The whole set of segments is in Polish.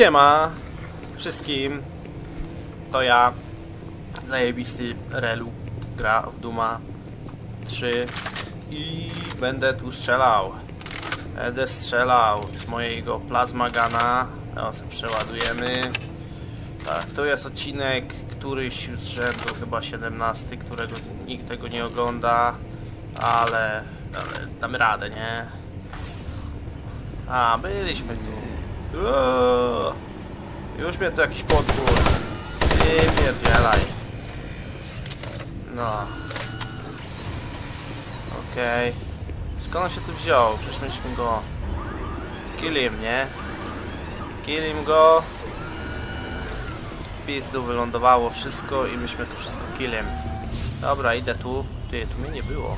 Siema wszystkim. To ja, zajebisty Relu, gra w Duma 3 i będę tu strzelał. Będę strzelał z mojego plazmagana. O, sobie przeładujemy. Tak, to jest odcinek któryś z rzędu, chyba 17, którego nikt tego nie ogląda, ale, ale damy radę, nie? A, byliśmy tu. Już mnie to jakiś potwór. Nie pierdzielaj. No. Okej. Skąd on się tu wziął? Przecież myśmy go... Kill him, nie? Kill him go. Pizdu wylądowało wszystko i myśmy to wszystko killem. Dobra, idę tu. Ty, tu mnie nie było.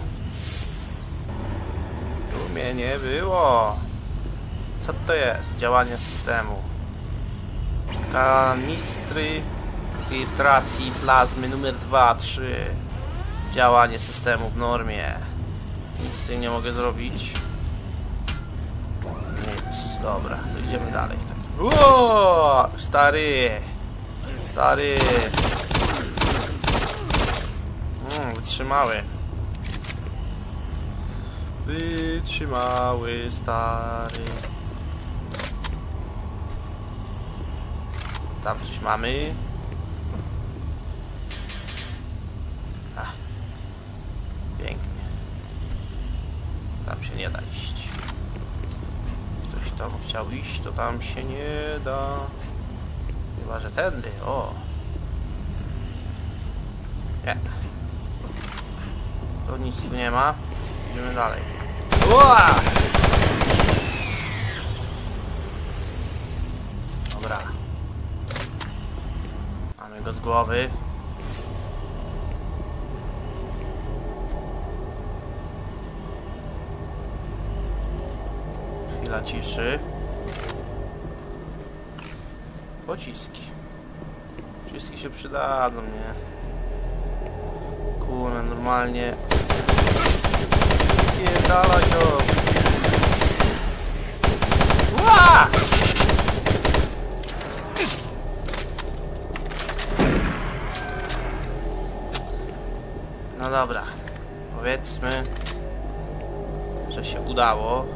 Tu mnie nie było. Co to jest? Działanie systemu. Kanistry filtracji plazmy numer 2, 3. Działanie systemu w normie. Nic z tym nie mogę zrobić. Nic. Dobra, to idziemy dalej. Ło! Stary! Stary! Mm, wytrzymały. Wytrzymały, stary. Tam coś mamy. A. Pięknie. Tam się nie da iść. Ktoś tam chciał iść, to tam się nie da. Chyba, że tędy. O. Nie. To nic tu nie ma. Idziemy dalej. Ua! Dobra. Mamy go z głowy. Chwila ciszy. Pociski. Pociski się przydadzą, nie? Kurna, normalnie. Nie dalej go. Ła! Dobra. Powiedzmy, że się udało.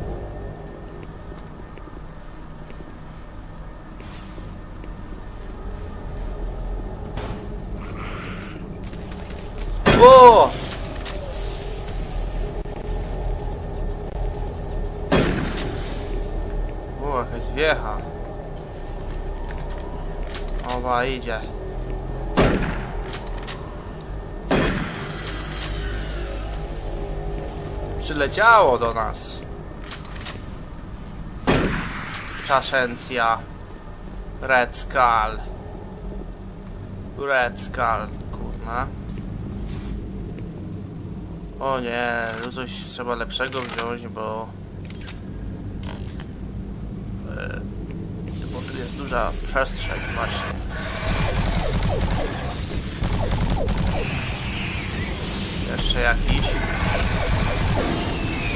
O! O, jakaś zwiecha. Oba idzie. Przyleciało do nas. Czaszencja. Red Skull. Kurna. O nie, tu coś trzeba lepszego wziąć, bo... E, bo tu jest duża przestrzeń właśnie. Jeszcze jakiś.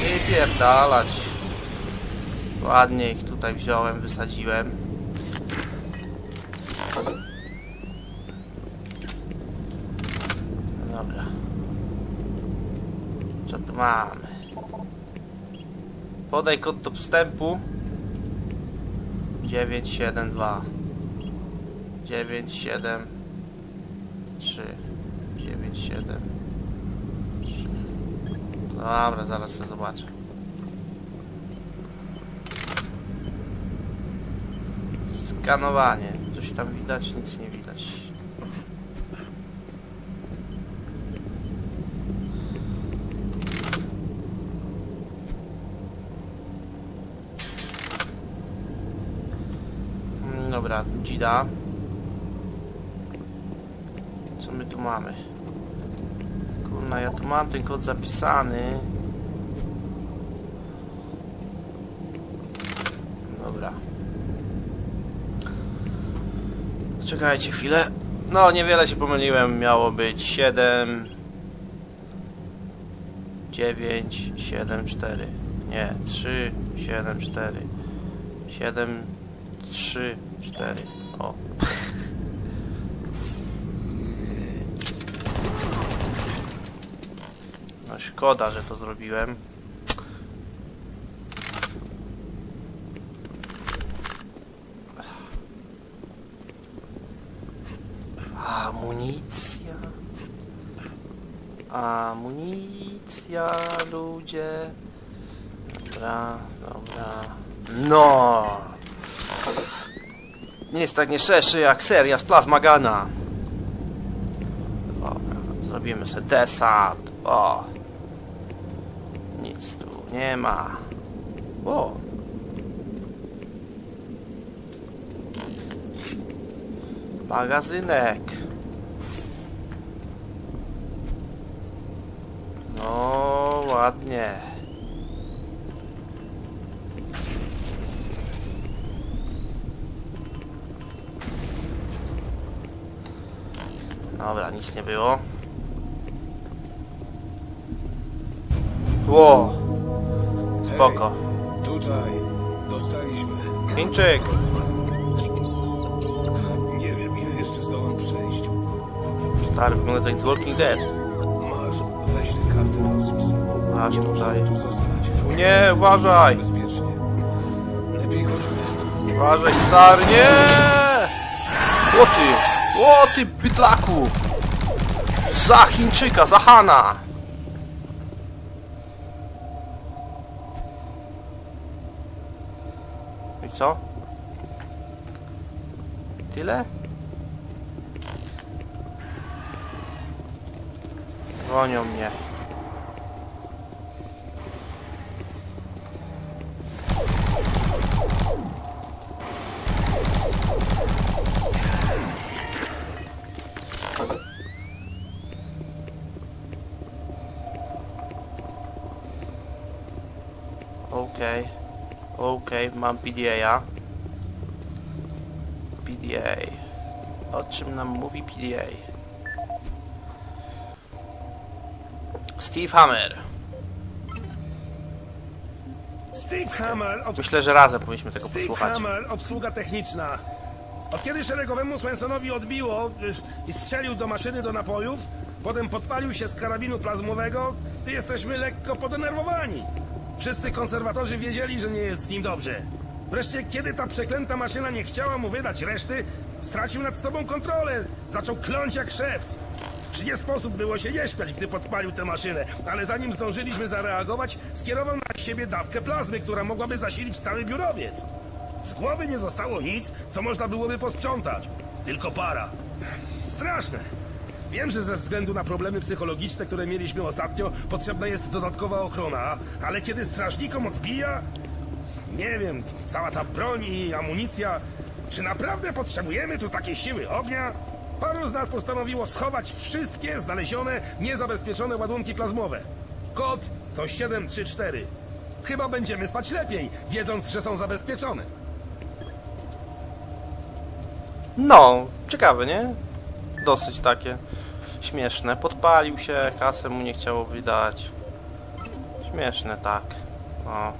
I pierdalać. Ładnie ich tutaj wziąłem, wysadziłem. Dobra. Co tu mamy? Podaj kod do wstępu 972 973 97 3 Dobra, zaraz to zobaczę. Skanowanie. Coś tam widać? Nic nie widać. Mm, Dobra, dzida. Co my tu mamy? Kurna, ja tu mam ten kod zapisany. Dobra. Czekajcie chwilę. No, niewiele się pomyliłem. Miało być 7 9 7 4. Nie, 3 7 4. 7 trzy, cztery. O. No szkoda, że to zrobiłem. Amunicja. Amunicja, ludzie. Dobra, dobra. No! Nie jest tak nieszczerszy jak seria z Plazmagana. Dobra, zrobimy sobie desant. O! Nic tu nie ma. O! Magazynek. No, ładnie. Dobra, nic nie było. Ło! Spoko. Tutaj dostaliśmy. Chińczyk! Nie wiem, ile jeszcze zdołam przejść. Stary, wygląda jak z Walking Dead. Masz, weź tę kartę transmisyjną. Masz Nie tutaj. możemy tu zostać. Nie, uważaj! Bezpiecznie. Lepiej chodźmy. Uważaj, stary, nie! O ty! O ty, bydlaku! Za Chińczyka, za Hana! Co? Tyle? Gonią mnie. Mam PDA. PDA. O czym nam mówi PDA? Steve Hammer. Steve Hammer. Myślę, że razem powinniśmy tego Steve posłuchać. Hammer, obsługa techniczna. Od kiedy szeregowemu Swensonowi odbiło i strzelił do maszyny do napojów, potem podpalił się z karabinu plazmowego, jesteśmy lekko podenerwowani. Wszyscy konserwatorzy wiedzieli, że nie jest z nim dobrze. Wreszcie, kiedy ta przeklęta maszyna nie chciała mu wydać reszty, stracił nad sobą kontrolę, zaczął kląć jak szewc. Czy nie sposób było się nie śpiać, gdy podpalił tę maszynę, ale zanim zdążyliśmy zareagować, skierował na siebie dawkę plazmy, która mogłaby zasilić cały biurowiec. Z głowy nie zostało nic, co można byłoby posprzątać. Tylko para. Straszne. Wiem, że ze względu na problemy psychologiczne, które mieliśmy ostatnio, potrzebna jest dodatkowa ochrona, ale kiedy strażnikom odbija... Nie wiem, cała ta broń i amunicja... Czy naprawdę potrzebujemy tu takiej siły ognia? Paru z nas postanowiło schować wszystkie znalezione, niezabezpieczone ładunki plazmowe. Kod to 734. Chyba będziemy spać lepiej, wiedząc, że są zabezpieczone. No, ciekawe, nie? Dosyć takie śmieszne. Podpalił się, kasę mu nie chciało wydać. Śmieszne, tak. No,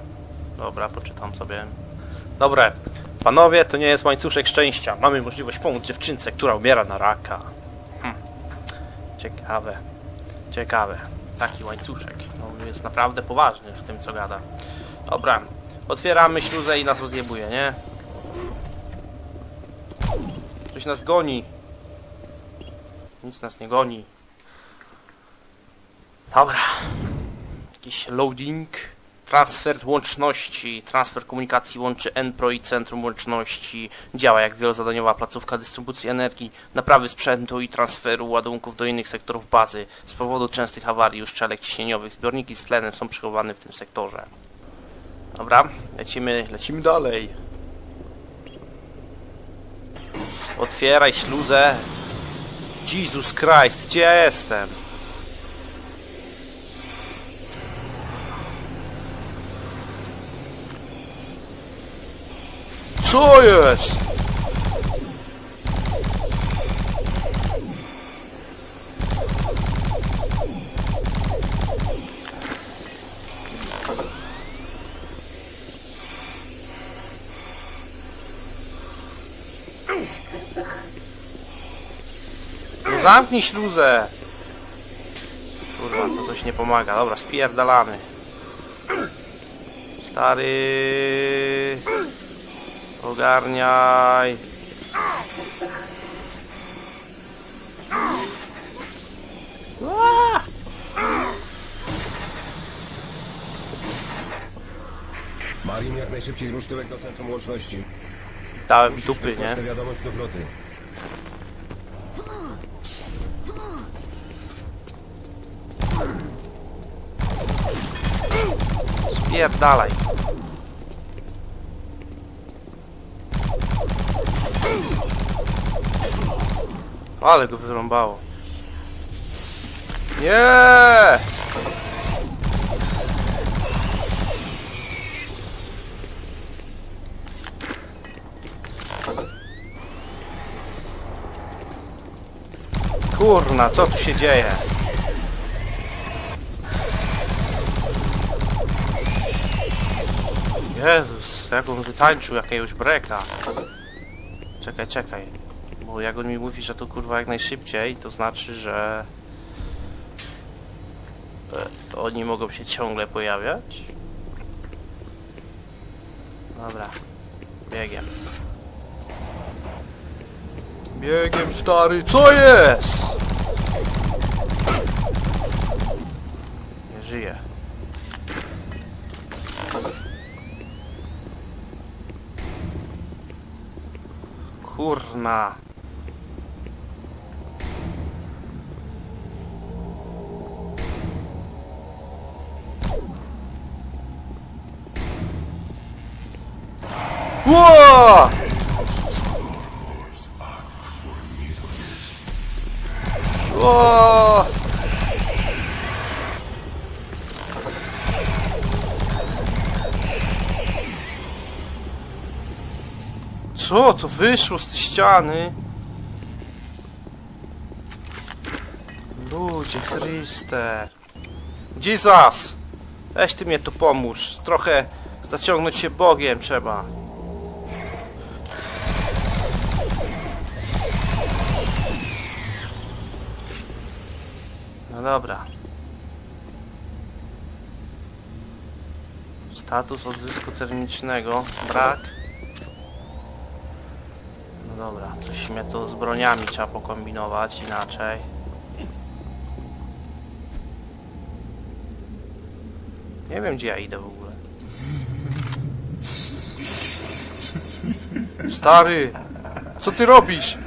dobra, poczytam sobie. Dobre, panowie, to nie jest łańcuszek szczęścia. Mamy możliwość pomóc dziewczynce, która umiera na raka. Hm. Ciekawe, ciekawe. Taki łańcuszek. No, jest naprawdę poważny w tym, co gada. Dobra, otwieramy śluzę i nas rozjebuje, nie? Ktoś nas goni. Nic nas nie goni. Dobra. Jakiś loading. Transfer łączności. Transfer komunikacji łączy NPRO i Centrum Łączności. Działa jak wielozadaniowa placówka dystrybucji energii, naprawy sprzętu i transferu ładunków do innych sektorów bazy. Z powodu częstych awarii uszczelek ciśnieniowych zbiorniki z tlenem są przechowywane w tym sektorze. Dobra, lecimy, lecimy dalej. Otwieraj śluzę. Jesus Christ, gdzie ja jestem? Co jest? Zamknij śluzę! Kurwa, to coś nie pomaga. Dobra, spierdalamy. Stary... Ogarniaj. Ua! Marin, jak najszybciej rusz tyłek do centrum łączności. Dałem dupy, nie? Tę wiadomość do floty. Spierdalaj. Ale go wyrąbało. Nie! Kurna, co tu się dzieje? Jezus, jak on wytańczył jakiegoś breka. Czekaj, czekaj. Bo jak on mi mówi, że to kurwa jak najszybciej, to znaczy, że... e, Oni mogą się ciągle pojawiać? Dobra. Biegiem. Biegiem, stary, co jest? Nie żyje. Kurna. Ło! Ło! Co to wyszło z tej ściany? Ludzie Chryste. Jesus! Weź ty mnie tu pomóż. Trochę zaciągnąć się Bogiem trzeba. No dobra. Status odzysku termicznego. Brak. Dobra, coś mnie tu z broniami trzeba pokombinować inaczej. Nie wiem gdzie ja idę w ogóle. Stary! Co ty robisz?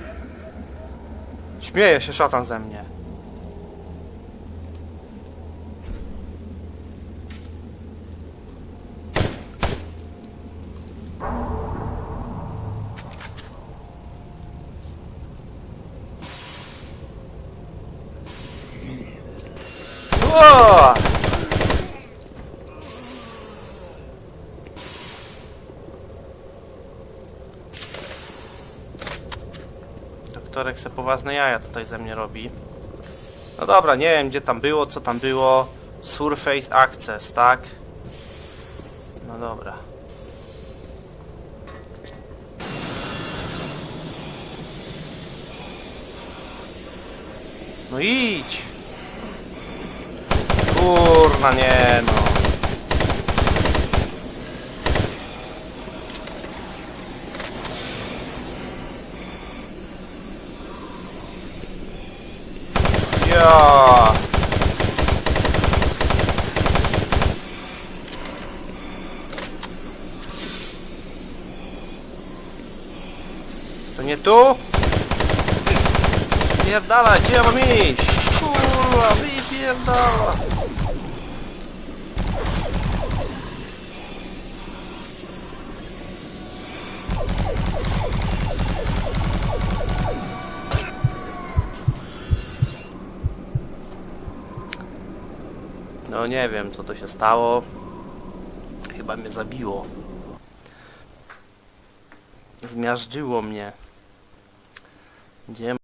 Śmieje się szatan ze mnie. Ło! Doktorek se poważne jaja tutaj ze mnie robi. No dobra, nie wiem gdzie tam było, co tam było. Surface Access, tak? No dobra. No idź! Kurna nie no. Ja. To nie tu? Spierdala, gdzie ja mam iść? Kurwa, wypierdala. No nie wiem co to się stało. Chyba mnie zabiło. Zmiażdżyło mnie. Gdzie